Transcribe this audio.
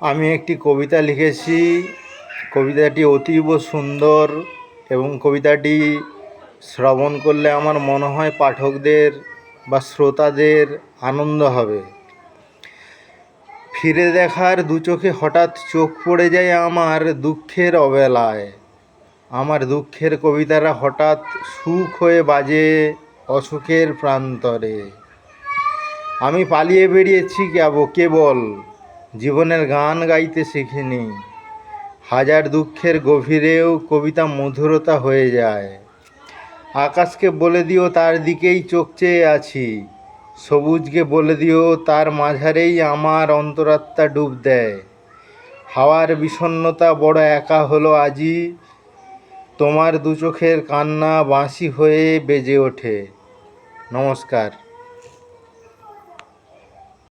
আমি একটি কবিতা লিখেছি। কবিতাটি অতীব সুন্দর এবং কবিতাটি শ্রবণ করলে আমার মনে হয় পাঠকদের বা শ্রোতাদের আনন্দ হবে। ফিরে দেখার দু চোখে হঠাৎ চোখ পড়ে যায় আমার দুঃখের অবেলায়। আমার দুঃখের কবিতারা হঠাৎ সুখ হয়ে বাজে অসুখের প্রান্তরে। আমি পালিয়ে বেরিয়েছি কেব, কেবল জীবনের গান গাইতে শিখিনি। হাজার দুঃখের গভীরেও কবিতা মধুরতা হয়ে যায়। আকাশকে বলে দিও তার দিকেই চোখ চেয়ে আছি। সবুজকে বলে দিও তার মাঝারেই আমার অন্তরাত্মা ডুব দেয়। হাওয়ার বিষণ্ণতা বড় একা হলো আজি। তোমার দু চোখের কান্না বাঁশি হয়ে বেজে ওঠে। নমস্কার।